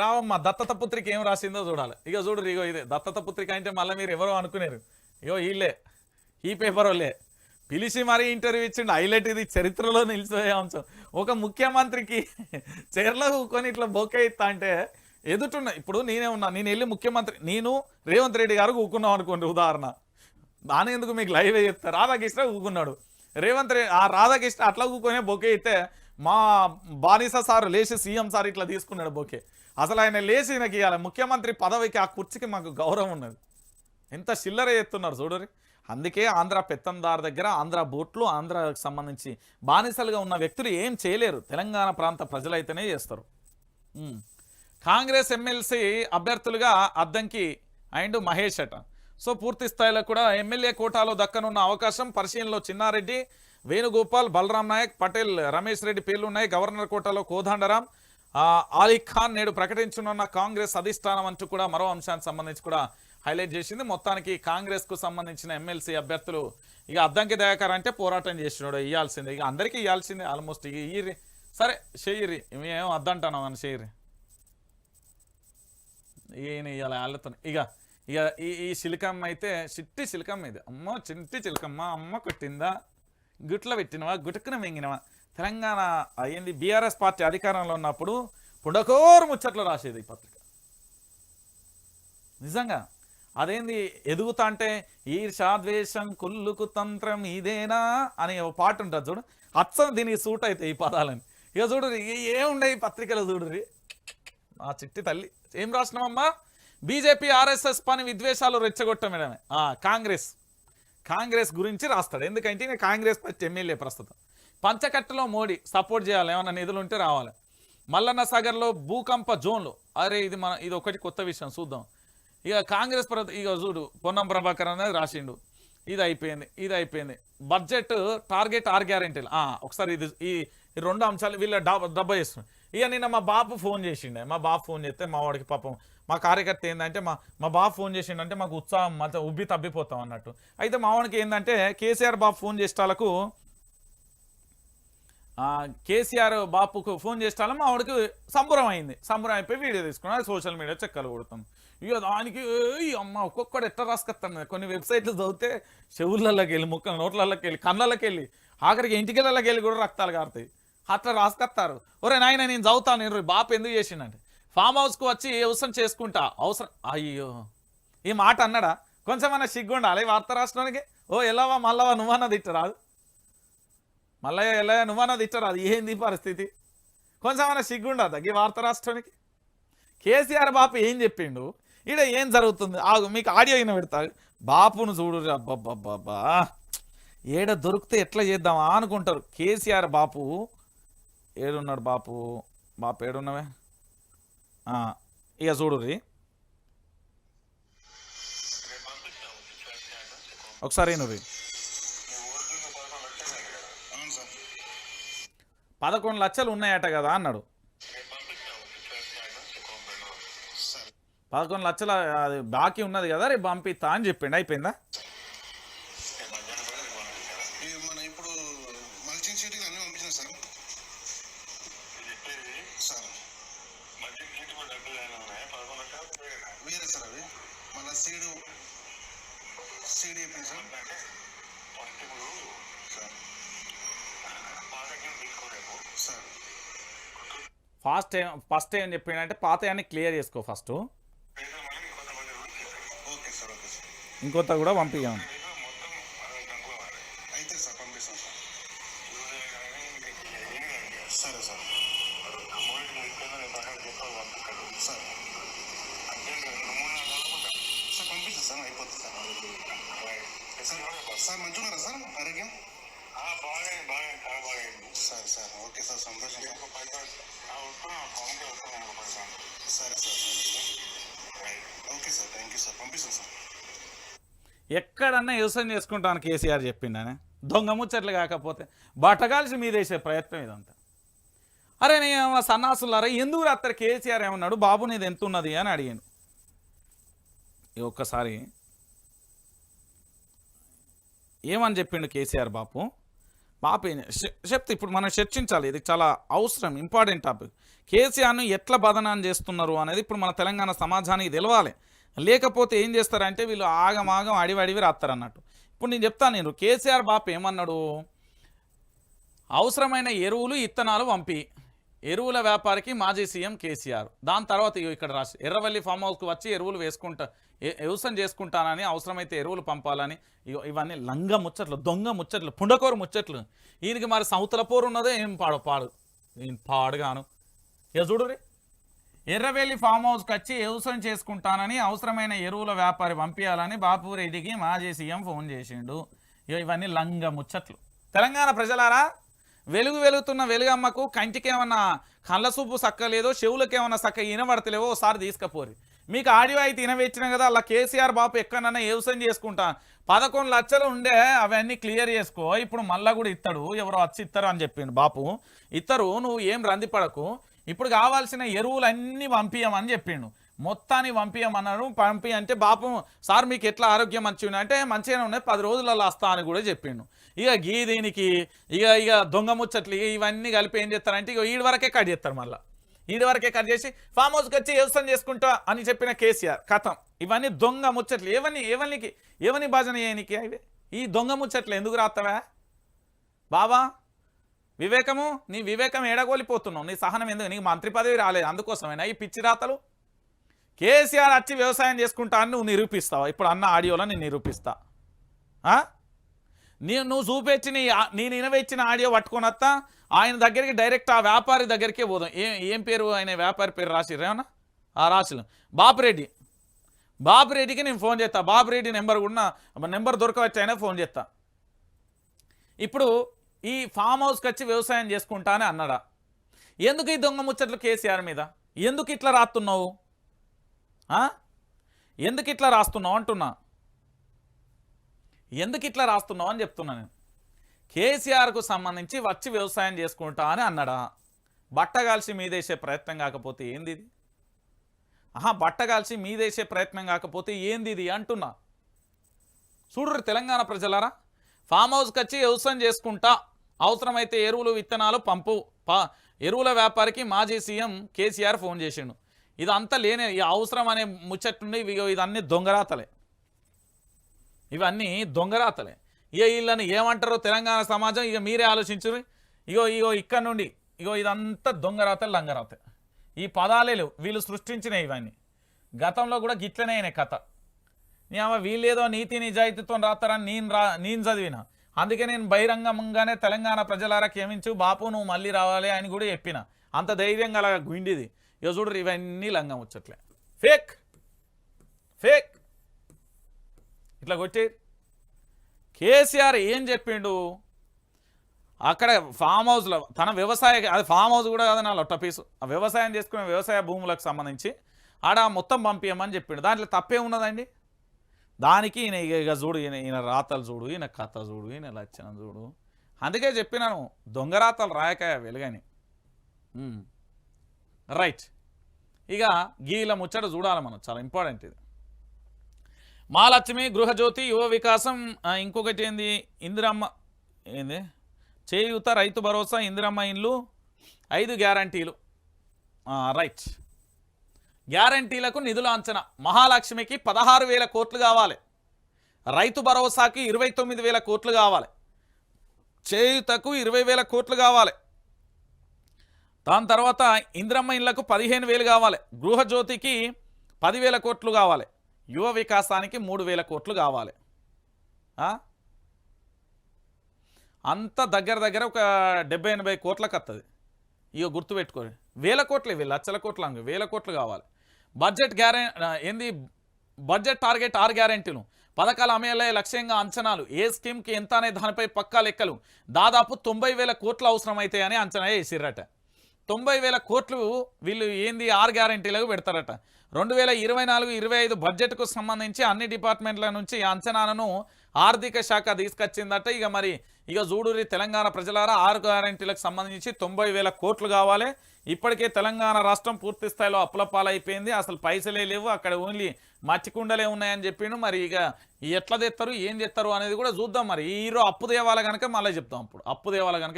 రావమ్మ దత్తత పుత్రిక ఏం రాసిందో చూడాలి. ఇక చూడు ఇగో ఇదే. దత్తత పుత్రిక అంటే మళ్ళీ మీరు ఎవరో అనుకునేరు. ఇగో వీళ్ళే. ఈ పేపర్ వాళ్ళే. పిలిచి మరీ ఇంటర్వ్యూ ఇచ్చిండు. హైలైట్ ఇది. చరిత్రలో నిలిచిపోయే అంశం. ఒక ముఖ్యమంత్రికి చీరలో కూకొని ఇట్లా బొకే ఇస్తా అంటే ఎదుటున్న ఇప్పుడు నేనే ఉన్నా నేను వెళ్ళి ముఖ్యమంత్రి నేను రేవంత్ రెడ్డి గారు కూకున్నాం అనుకోండి ఉదాహరణ. దాని ఎందుకు మీకు లైవ్ చెప్తా రాధాకృష్ణ కూకున్నాడు రేవంత్ రెడ్డి ఆ రాధాకృష్ణ అట్లా కూకొని బొకే అయితే మా బానిస సార్ లేచి సీఎం సార్ ఇట్లా తీసుకున్నాడు బొకే. అసలు ఆయన లేచి ఈయనకి ఇవ్వాలి ముఖ్యమంత్రి పదవికి ఆ కుర్చీకి మాకు గౌరవం ఉన్నది. ఎంత చిల్లర ఎత్తున్నారు చూడరి అందుకే ఆంధ్ర పెత్తందారు దగ్గర ఆంధ్ర బోట్లు ఆంధ్రకు సంబంధించి బానిసలుగా ఉన్న వ్యక్తులు ఏం చేయలేరు. తెలంగాణ ప్రాంత ప్రజలైతేనే చేస్తారు. కాంగ్రెస్ ఎమ్మెల్సీ అభ్యర్థులుగా అద్దంకి అండ్ మహేష్ అట. సో పూర్తి స్థాయిలో కూడా ఎమ్మెల్యే కోటాలో దక్కనున్న అవకాశం పరిశీలనలో చిన్నారెడ్డి వేణుగోపాల్ బలరాం నాయక్ పటేల్ రమేష్ రెడ్డి పేర్లు ఉన్నాయి. గవర్నర్ కోటాలో కోదండరాం ఆలీ ఖాన్ నేడు ప్రకటించనున్న కాంగ్రెస్ అధిష్టానం అంటూ కూడా మరో అంశానికి సంబంధించి కూడా హైలైట్ చేసింది. మొత్తానికి కాంగ్రెస్కు సంబంధించిన ఎమ్మెల్సీ అభ్యర్థులు ఇక అద్దంకి దయాకర్ అంటే పోరాటం చేసినాడు ఇవ్వాల్సిందే ఇక అందరికీ ఇవ్వాల్సిందే ఆల్మోస్ట్ ఇక ఇయ్యిర్రి సరే చెయ్యిరి మేము అద్దంటాను అని చెయ్యిర్రి ఈయన ఇవాళ వాళ్ళతో ఇక ఇక ఈ ఈ చిలకమ్మ అయితే చిట్టి చిలకమ్మ ఇది. అమ్మో చింటి చిలకమ్మ అమ్మ కొట్టిందా? గుట్ల పెట్టినవా? గుటుక్కున మింగినవా? తెలంగాణ అయ్యింది. బీఆర్ఎస్ పార్టీ అధికారంలో ఉన్నప్పుడు పుండకోరు ముచ్చట్లు రాసేది ఈ పత్రిక. నిజంగా అదేంది? ఎదుగుతా అంటే ఈర్షాద్వేషం కుల్లుకు తంత్రం ఇదేనా అనే ఒక పాట ఉంటుంది చూడు. అచ్చం దీనికి సూట్ అయితే ఈ పదాలని. ఇక చూడు ఏముండే ఈ పత్రికలో చూడురి ఆ చిట్టి తల్లి. ఏం రాసినామమ్మా బీజేపీ ఆర్ఎస్ఎస్ పని విద్వేషాలు రెచ్చగొట్టమేడమే ఆ, కాంగ్రెస్. కాంగ్రెస్ గురించి రాస్తాడు. ఎందుకంటే నేను కాంగ్రెస్ పార్టీ ఎమ్మెల్యే ప్రస్తుతం. పంచకట్టలో మోడీ సపోర్ట్ చేయాలి ఏమైనా నిధులు ఉంటే రావాలి. మల్లన్న సాగర్లో భూకంప జోన్లు. అరే ఇది మన ఇది ఒకటి కొత్త విషయం చూద్దాం. ఇక కాంగ్రెస్ ప్ర ఇక చూడు పొన్నం ప్రభాకర్ అనేది రాసిండు. ఇది అయిపోయింది ఇది అయిపోయింది. బడ్జెట్ టార్గెట్ ఆర్ గ్యారంటీలు. ఒకసారి ఇది ఈ రెండు అంశాలు వీళ్ళ డబ్బ డబ్బా చేస్తున్నాయి. ఇక నిన్న మా బాపు ఫోన్ చేసిండే. మా బాపు ఫోన్ చేస్తే మా వాడికి పాపం మా కార్యకర్త ఏంటంటే మా మా బాబు ఫోన్ చేసిండంటే మాకు ఉత్సాహం మంచిగా ఉబ్బి తబ్బిపోతాం అన్నట్టు. అయితే మా వాడికి ఏంటంటే కేసీఆర్ బాబు ఫోన్ చేసేటాలకు కేసీఆర్ బాపుకు ఫోన్ చేస్తాను మా ఆవిడకి సంబరం అయింది సంబరం అయిపోయి వీడియో తీసుకున్నాను సోషల్ మీడియా చెక్కలు కొడుతుంది. ఇక దానికి అమ్మ ఒక్కొక్కడు ఎట్లా రాసుకొస్తాను కొన్ని వెబ్సైట్లు చదివితే చెవులలోకి వెళ్ళి ముక్కల నోట్లలోకి వెళ్ళి కళ్ళకి వెళ్ళి ఆఖరికి ఇంటికెళ్ళకి వెళ్ళి కూడా రక్తాలు కారుతాయి. అట్లా రాసుకొస్తారు. ఒరే నాయన నేను చదువుతాను నేను బాపు ఎందుకు చేసిండంటే. ఫామ్ హౌస్కు వచ్చి అవసరం చేసుకుంటా? అవసరం అయ్యో. ఈ మాట అన్నాడా? కొంచెమన్నా సిగ్గుండాలి వార్త రాష్ట్రానికి ఓ ఎలావా మళ్ళవా నువ్వన్నా రాదు మళ్ళీ ఎలా నువ్వన్నది ఇచ్చారు అది ఏంది పరిస్థితి? కొంచెం సిగ్గుండదు ఈ వార్త రాష్ట్రానికి? కేసీఆర్ బాపు ఏం చెప్పిండు? ఈడ ఏం జరుగుతుంది? ఆగు మీకు ఆడియో అయిన పెడతాడు బాపును చూడు అబ్బబ్బబ్బా ఏడ దొరికితే ఎట్లా చేద్దామా అనుకుంటారు. కేసీఆర్ బాపు ఏడున్నాడు బాపు? బాపు ఏడున్నవే? ఇక చూడుర్రి. ఒకసారి నువ్వు అవును సార్ పదకొండు లక్షలు ఉన్నాయట కదా అన్నాడు. పదకొండు లక్షల అది బాకీ ఉన్నది కదా రేపు పంపిస్తా అని చెప్పిండు. అయిపోయిందా? సీడీ మన సార్ మల్చింగ్ షీట్కి అన్నీ పంపించిన సార్ సార్ వేరే సార్ అవి మళ్ళీ సీడు సీడ్ చెప్పింది sir sir sir fast first ఏం చెప్పిండంటే పాత అన్ని క్లియర్ చేసుకో ఫస్ట్ ఓకే ఇంకొంత కూడా పంపించాను సార్ మంచిగా సార్ ఆరోగ్యం సార్ సార్. సార్ సార్ సరే సార్. సరే okay sir thank you sir. పంపిస్తాను సార్. ఎక్కడన్నా వ్యవసాయం చేసుకుంటాను కేసీఆర్ చెప్పిండనే. దొంగ ముచ్చట్లు కాకపోతే బట్టగాల్సి మీదేసే ప్రయత్నం ఇదంతా. అరే నీ అమ్మ సన్నాసులారా ఎందుకు రాత్రి కేసీఆర్ ఏమన్నాడు? బాబు నీది ఎంత ఉన్నది అని అడిగాను ఈ ఒక్కసారి ఏమని చెప్పిండు కేసీఆర్ బాపు? బాపు చెప్తే ఇప్పుడు మనం చర్చించాలి. ఇది చాలా అవసరం ఇంపార్టెంట్ టాపిక్. కేసీఆర్ను ఎట్లా బదనాన్ని చేస్తున్నారు అనేది ఇప్పుడు మన తెలంగాణ సమాజానికి తెలవాలి. లేకపోతే ఏం చేస్తారంటే వీళ్ళు ఆగమాగం అడివి అడివి రాస్తారు అన్నట్టు ఇప్పుడు నేను చెప్తాను నేను కేసీఆర్ బాప్ ఏమన్నాడు అవసరమైన ఎరువులు ఇత్తనాలు పంపి. ఎరువుల వ్యాపారికి మాజీ సీఎం కేసీఆర్. దాని తర్వాత ఇగో ఇక్కడ రాసి ఎర్రవల్లి ఫామ్ హౌస్కి వచ్చి ఎరువులు వేసుకుంటా వ్యవసాయం చేసుకుంటానని అవసరమైతే ఎరువులు పంపాలని ఇగో ఇవన్నీ లంగ ముచ్చట్లు దొంగ ముచ్చట్లు పుండకోరు ముచ్చట్లు. ఈయనకి మరి సౌతల పోరు ఉన్నదో ఏం పాడు పాడు నేను పాడుగాను. ఇక చూడురి ఎర్రవెల్లి ఫామ్ హౌస్కి వచ్చి వ్యవసాయం చేసుకుంటానని అవసరమైన ఎరువుల వ్యాపారి పంపించాలని బాపు రెడ్డికి మాజీ సీఎం ఫోన్ చేసిండు. ఇగో ఇవన్నీ లంగ ముచ్చట్లు. తెలంగాణ ప్రజలారా వెలుగు వెలుగుతున్న వెలుగమ్మకు కంటికి ఏమన్నా కళ్ళ సూపు సక్కలేదో చెవులకు ఏమన్నా సక్క ఇనబడతలేవో ఒకసారి తీసుకపోరి. మీకు ఆడియో అయితే ఇనవెచ్చిన కదా అలా కేసీఆర్ బాపు ఎక్కడన్నా వ్యవసాయం చేసుకుంటా. పదకొండు లక్షలు ఉండే అవన్నీ క్లియర్ చేసుకో ఇప్పుడు మళ్ళా కూడా ఇస్తాడు ఎవరో వచ్చి ఇస్తారు అని చెప్పిండు బాపు. ఇస్తారు నువ్వు ఏం రందిపడకు ఇప్పుడు కావాల్సిన ఎరువులన్నీ పంపించమని చెప్పిండు. మొత్తాన్ని పంపించమన్నాను పంపి అంటే బాపు సార్ మీకు ఎట్లా ఆరోగ్యం మంచిగా అంటే మంచిగానే ఉన్నాయి. పది రోజులలో వస్తా అని కూడా చెప్పిండు. ఇక గీ దీనికి ఇక ఇక దొంగ ముచ్చట్లు ఇక ఇవన్నీ కలిపి ఏం చేస్తారంటే ఇక ఈడి వరకే కట్ చేస్తారు మళ్ళీ. ఈడి వరకే కట్ చేసి ఫామ్ హౌస్కి వచ్చి వ్యవసాయం చేసుకుంటా? అని చెప్పిన కేసీఆర్ కథం. ఇవన్నీ దొంగ ముచ్చట్లు. ఏవని ఏవనికి ఎవని భజన చేయనికి అవి? ఈ దొంగ ముచ్చట్లు ఎందుకు రాస్తావా బాబా వివేకము నీ వివేకం ఏడగోలిపోతున్నావు. నీ సహనం ఎందుకు? నీకు మంత్రి పదవి రాలేదు. అందుకోసమేనా ఈ పిచ్చి రాతలు? కేసీఆర్ వచ్చి వ్యవసాయం చేసుకుంటా అని నువ్వు నిరూపిస్తావు? ఇప్పుడు అన్న ఆడియోలో నేను నిరూపిస్తా. నేను నీ నువ్వు చూపించిన నేను ఇనవేచ్చిన ఆడియో పట్టుకొని వస్తా ఆయన దగ్గరికి డైరెక్ట్ ఆ వ్యాపారి దగ్గరికే పోదాం. ఏం ఏం పేరు ఆయన వ్యాపారి పేరు రాసిర్రు ఏమన్నా? ఆ రాసిలు బాపురెడ్డి. బాపురెడ్డికి నేను ఫోన్ చేస్తా. బాపురెడ్డి నెంబర్ కూడా నెంబర్ దొరకవచ్చాయనే ఫోన్ చేస్తా. ఇప్పుడు ఈ ఫామ్ హౌస్కి వచ్చి వ్యవసాయం చేసుకుంటా అని అన్నాడా? ఎందుకు ఈ దొంగ ముచ్చట్లు కేసీఆర్ మీద? ఎందుకు ఇట్లా రాస్తున్నావు ఎందుకు ఇట్లా రాస్తున్నావు అంటున్నా? ఎందుకు ఇట్లా రాస్తున్నావు అని చెప్తున్నా నేను. కేసీఆర్కు సంబంధించి వచ్చి వ్యవసాయం చేసుకుంటా అని అన్నాడా? బట్టగాల్సి మీదేసే ప్రయత్నం కాకపోతే ఏంది ఇది? ఆహా బట్టగాల్సి మీదేసే ప్రయత్నం కాకపోతే ఏంది ఇది అంటున్నా? చూడరు తెలంగాణ ప్రజలారా ఫామ్ హౌస్కి వచ్చి వ్యవసాయం చేసుకుంటా. అవసరమైతే ఎరువులు విత్తనాలు పంపు. పా ఎరువుల వ్యాపారికి మాజీ సీఎం కేసీఆర్ ఫోన్ చేసిండు. ఇదంతా లేనే ఈ అవసరం అనే ముచ్చట్టుండి ఇవి ఇదన్నీ దొంగరాతలే. ఇవన్నీ దొంగరాతలే. ఇక వీళ్ళని ఏమంటారో తెలంగాణ సమాజం ఇక మీరే ఆలోచించరు ఇగో ఇగో ఇక్కడ నుండి ఇగో ఇదంతా దొంగరాతలు లంగరాత ఈ పదాలే లేవు. వీళ్ళు సృష్టించిన ఇవన్నీ. గతంలో కూడా గిట్లనే అయినాయి కథ. ఏమో వీళ్ళేదో నీతి నిజాయితీతో రాస్తారని నేను రా నేను చదివిన. అందుకే నేను బహిరంగంగానే తెలంగాణ ప్రజలారా క్షమించు బాపు నువ్వు మళ్ళీ రావాలి అని కూడా చెప్పిన. అంత ధైర్యంగా అలా గుండిది. ఇక చూడరు ఇవన్నీ లంగం వచ్చట్లే ఫేక్ ఫేక్ ఇట్లా కొట్టే. కేసీఆర్ ఏం చెప్పిండు? అక్కడ ఫామ్ హౌస్లో తన వ్యవసాయ అది ఫామ్ హౌస్ కూడా కాదు నా లొట్ట పీసు ఆ వ్యవసాయం చేసుకునే వ్యవసాయ భూములకు సంబంధించి ఆడ మొత్తం పంపించమని చెప్పిండు. దాంట్లో తప్పే ఉన్నదండి? దానికి ఈయన ఇక ఇక చూడు ఈయన ఈయన రాతలు చూడు ఈయన కథ చూడు ఈయన లక్షణం చూడు. అందుకే చెప్పినాను దొంగ రాతలు రాయక వెలుగని. రైట్ ఇక గీల ముచ్చట చూడాలి మనం. చాలా ఇంపార్టెంట్ ఇది. మహాలక్ష్మి గృహజ్యోతి యువ వికాసం ఇంకొకటి ఏంది? ఇందిరమ్మ ఏంది? చేయూత రైతు భరోసా ఇందిరమ్మ ఇండ్లు ఐదు గ్యారంటీలు. రైట్ గ్యారంటీలకు నిధుల అంచనా. మహాలక్ష్మికి పదహారు వేల కోట్లు కావాలి. రైతు భరోసాకి ఇరవై తొమ్మిది వేల కోట్లు కావాలి. చేయుతకు ఇరవై వేల కోట్లు కావాలి. దాని తర్వాత ఇంద్రమ్మ ఇళ్ళకు పదిహేను వేలు కావాలి. గృహజ్యోతికి పదివేల కోట్లు కావాలి. యువ వికాసానికి మూడు వేల కోట్లు కావాలి. అంత దగ్గర దగ్గర ఒక డెబ్బై ఎనభై కోట్లకు వస్తుంది ఇక గుర్తుపెట్టుకోండి వేల కోట్లు ఇవి లక్షల కోట్లు అంగ వేల కోట్లు కావాలి. బడ్జెట్ గ్యారె ఏంది? బడ్జెట్ టార్గెట్ ఆర్ గ్యారెంటీలు. పథకాలు అమలయ్యే లక్ష్యంగా అంచనాలు. ఏ స్కీమ్కి ఎంత అనే దానిపై పక్కా లెక్కలు. దాదాపు తొంభై వేల కోట్లు అవసరమైతాయని అంచనా వేసిర్రట. తొంభై వేల కోట్లు వీళ్ళు ఏంది ఆరు గ్యారెంటీలకు పెడతారట. రెండు వేల ఇరవై నాలుగు ఇరవై ఐదు బడ్జెట్కు సంబంధించి అన్ని డిపార్ట్మెంట్ల నుంచి ఈ అంచనాలను ఆర్థిక శాఖ తీసుకొచ్చిందట. ఇక మరి ఇక జూడూరి తెలంగాణ ప్రజలారా ఆరు గ్యారెంటీలకు సంబంధించి తొంభై వేల కోట్లు కావాలి. ఇప్పటికే తెలంగాణ రాష్ట్రం పూర్తి స్థాయిలో అప్పుల పాలైపోయింది. అసలు పైసలే లేవు. అక్కడ ఓన్లీ మచ్చికుండలే ఉన్నాయని చెప్పిండు. మరి ఇక ఎట్లా తెస్తారు ఏం చేస్తారు అనేది కూడా చూద్దాం మరి. ఈరో అప్పు దేవాల కనుక మళ్ళీ చెప్తాం అప్పుడు. అప్పు దేవాల కనుక